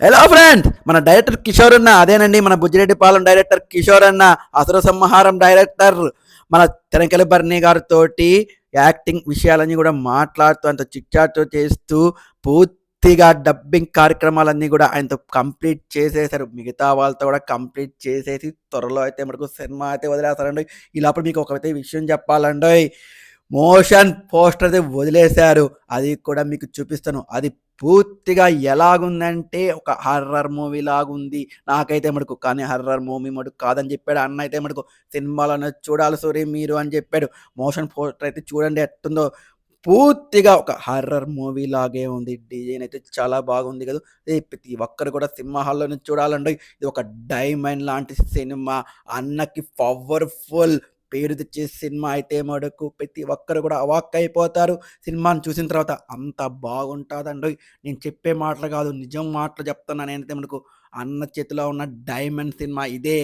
Hello friend మన director Kishore అన్న అదేనండి మన బుజ్జిరెడ్డి పాలెం డైరెక్టర్ కిషోర్ అన్న అసుర సంహారం డైరెక్టర్ మన తెనకలి బర్ణి గారితో యాక్టింగ్ విషయాలన్నీ కూడా మాట్లాడుతూ అంత చిట్చాట్ చేస్తూ పూర్తిగా డబ్బింగ్ కార్యక్రమాలన్నీ కూడా ఆయనతో కంప్లీట్ చేసేసారు మిగతా వాళ్ళతో కూడా కంప్లీట్ చేసేసి త్వరలో అయితే మనకు సినిమా అయితే వదిలేస్తారండి. ఈ లోపల మీకు ఒకైతే విషయం చెప్పాలండి మోషన్ పోస్టర్ అయితే వదిలేశారు. అది కూడా మీకు చూపిస్తాను. అది పూర్తిగా ఎలాగుందంటే ఒక హర్రర్ మూవీ లాగుంది. నాకైతే మటుకు కానీ హర్రర్ మూవీ మటుకు కాదని చెప్పాడు. అన్న అయితే మటుకు సినిమాలను చూడాలి సోరీ మీరు అని చెప్పాడు. మోషన్ పోస్టర్ అయితే చూడండి ఎట్టుందో. పూర్తిగా ఒక హర్రర్ మూవీ లాగే ఉంది. డిజైన్ అయితే చాలా బాగుంది కదా. ప్రతి ఒక్కరు కూడా సినిమా హాల్లోనే చూడాలండి. ఇది ఒక డైమండ్ లాంటి సినిమా. అన్నకి పవర్ఫుల్ పేరు తెచ్చే సినిమా అయితే మటుకు ప్రతి ఒక్కరు కూడా అవాక్ అయిపోతారు. సినిమాని చూసిన తర్వాత అంత బాగుంటుందండి నేను చెప్పే మాటలు కాదు నిజం మాటలు చెప్తున్నా నేనైతే మనకు అన్న చేతిలో ఉన్న డైమండ్ సినిమా ఇదే.